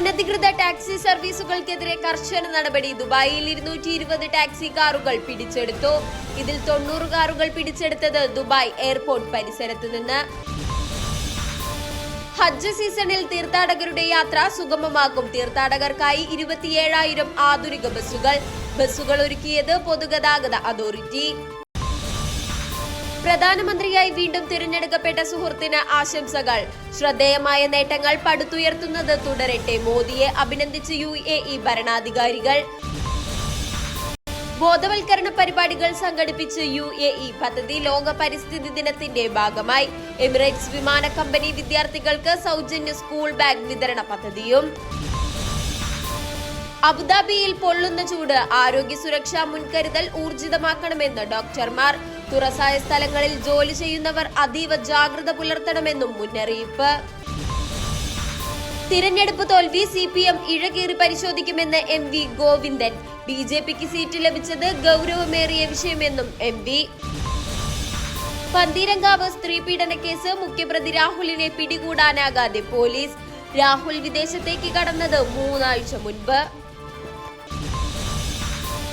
അനധികൃത ടാക്സി സർവീസുകൾക്കെതിരെ കർശന നടപടി. ദുബായിൽ ഇരുന്നൂറ്റി ഇരുപത് ടാക്സി കാറുകൾ പിടിച്ചെടുത്തു. ഇതിൽ തൊണ്ണൂറ് കാറുകൾ പിടിച്ചെടുത്തത് ദുബായ് എയർപോർട്ട് പരിസരത്ത് നിന്ന്. ഹജ്ജ് സീസണിൽ തീർത്ഥാടകരുടെ യാത്ര സുഗമമാക്കും. തീർത്ഥാടകർക്കായി ഇരുപത്തിയേഴായിരം ആധുനിക ബസ്സുകൾ. ബസ്സുകൾ ഒരുക്കിയത് പൊതുഗതാഗത അതോറിറ്റി. പ്രധാനമന്ത്രിയായി വീണ്ടും തിരഞ്ഞെടുക്കപ്പെട്ട സുഹൃത്തിന് ആശംസകൾ. ശ്രദ്ധേയമായ നേട്ടങ്ങൾ പടുത്തുയർത്തുന്നത് തുടരട്ടെ. മോദിയെ അഭിനന്ദിച്ച് യു എ ഇ ഭരണാധികാരികൾ. ബോധവൽക്കരണ പരിപാടികൾ സംഘടിപ്പിച്ച് യു എ ഇ പദ്ധതി ലോക പരിസ്ഥിതി ദിനത്തിന്റെ ഭാഗമായി. എമിറേറ്റ്സ് വിമാന കമ്പനി വിദ്യാർത്ഥികൾക്ക് സൗജന്യ സ്കൂൾ ബാഗ് വിതരണ പദ്ധതിയും അബുദാബിയിൽ പൊള്ളുന്ന ചൂട് ആരോഗ്യ സുരക്ഷാ മുൻകരുതൽ ഊർജിതമാക്കണമെന്ന് ഡോക്ടർമാർ. തുറസായ സ്ഥലങ്ങളിൽ ജോലി ചെയ്യുന്നവർ അതീവ ജാഗ്രത പുലർത്തണമെന്നും മുന്നറിയിപ്പ്. തിരഞ്ഞെടുപ്പ് തോൽവി സി പി എം ഇഴകീറി പരിശോധിക്കുമെന്ന് എം വി ഗോവിന്ദൻ. ബി ജെ പിക്ക് സീറ്റ് ലഭിച്ചത് ഗൗരവമേറിയ വിഷയമെന്നും എം വി. പന്തീരങ്കാവ് സ്ത്രീ പീഡന കേസ് മുഖ്യപ്രതി രാഹുലിനെ പിടികൂടാനാകാതെ പോലീസ്. രാഹുൽ വിദേശത്തേക്ക് കടന്നത് മൂന്നാഴ്ച മുൻപ്.